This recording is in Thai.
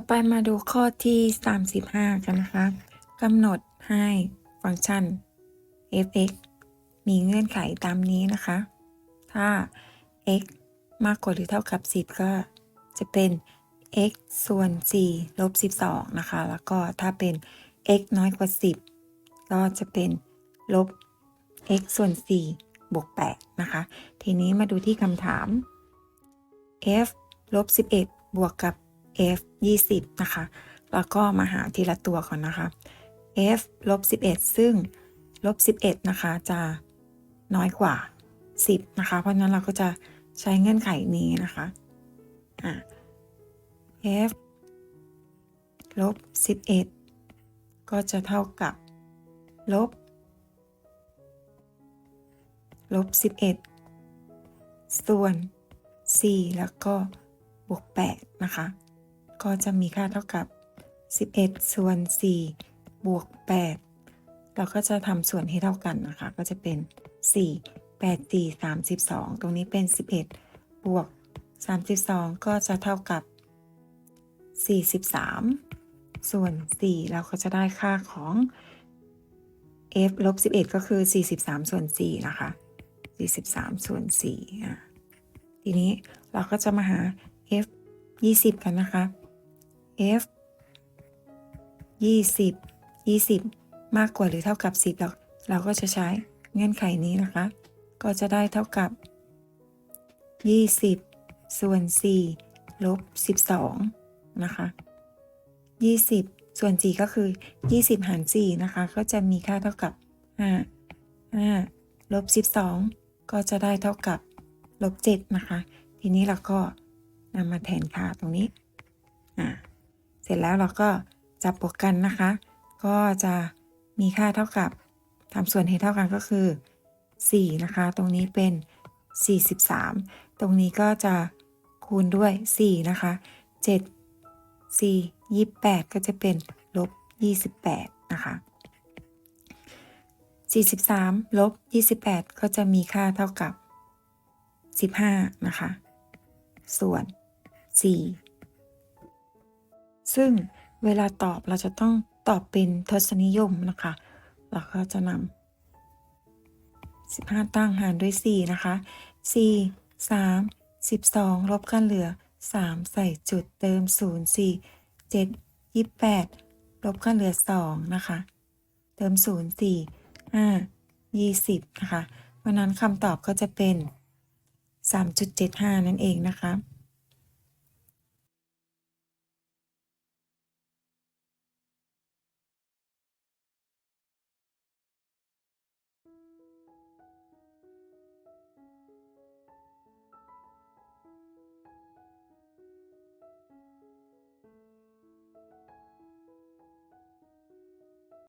ต่อไปมาดูข้อที่ 35 กันนะคะกำหนดให้ฟังก์ชัน f(x) มีเงื่อนไขตามนี้นะคะ ถ้า x มากกว่าหรือเท่ากับ 10 ก็จะเป็น x ส่วน 4 ลบ 12 นะคะ แล้วก็ถ้าเป็น x น้อยกว่า 10 ก็จะเป็นลบ x ส่วน 4 บวก 8 นะคะ ทีนี้มาดูที่คำถาม f ลบ 11 บวกกับ f 20นะคะ แล้วก็มาหาทีละตัวก่อนนะคะ f ลบ11 ซึ่งลบ11นะคะจะน้อยกว่า 10นะคะ เพราะนั้นเราก็จะใช้เงื่อนไขนี้นะคะอะ f ลบ11 ก็จะเท่ากับลบลบ11 ส่วน 4 แล้วก็บวก8นะคะ ก็จะมีค่าเท่ากับ 11 ส่วน 4 บวก 8 เราก็จะทำส่วนให้เท่ากันนะคะ ก็จะเป็น 4 8 4 32 ตรงนี้เป็น 11 บวก 32 ก็จะเท่ากับ 43 ส่วน 4 เราก็จะได้ค่าของ f ลบ 11 ก็คือ 43 ส่วน 4 นะคะ 43 ส่วน4อะทีนี้เราก็จะมาหา f 20 กันนะคะ f 20 20 มากกว่าหรือเท่ากับ 10เราเราก็จะใช้เงื่อนไขนี้นะคะ ก็จะได้เท่ากับ 20 ส่วน 4 ลบ 12 นะคะ 20 ส่วน 4 ก็คือ 20 หาร 4 นะคะ ก็จะมีค่าเท่ากับ 5 5 ลบ 12 ก็จะได้เท่ากับลบ 7 นะคะ ทีนี้เราก็นำมาแทนค่าตรงนี้ อ่า สร็จแล้วเราก็จับบวกกันนะคะ ก็จะมีค่าเท่ากับทำส่วนให้เท่ากันก็คือ 4 นะคะ ตรงนี้เป็น 43 ตรงนี้ก็จะคูณด้วย 4 นะคะ 7 4 28 ก็จะเป็นลบ 28 นะคะ 43ลบ28 ก็จะมีค่าเท่ากับ 15 นะคะ ส่วน 4 ซึ่งเวลาตอบเราจะต้องตอบเป็นทศนิยมนะคะเราก็จะนำ15 ตั้งหารด้วย 4 นะคะ 4 3 12 ลบกันเหลือ 3 ใส่จุดเติม 0 4 7 28 ลบกันเหลือ 2 นะคะ เติม 0 4 5 20 นะคะ เพราะนั้นคำตอบก็จะเป็น 3.75 นั่นเองนะคะ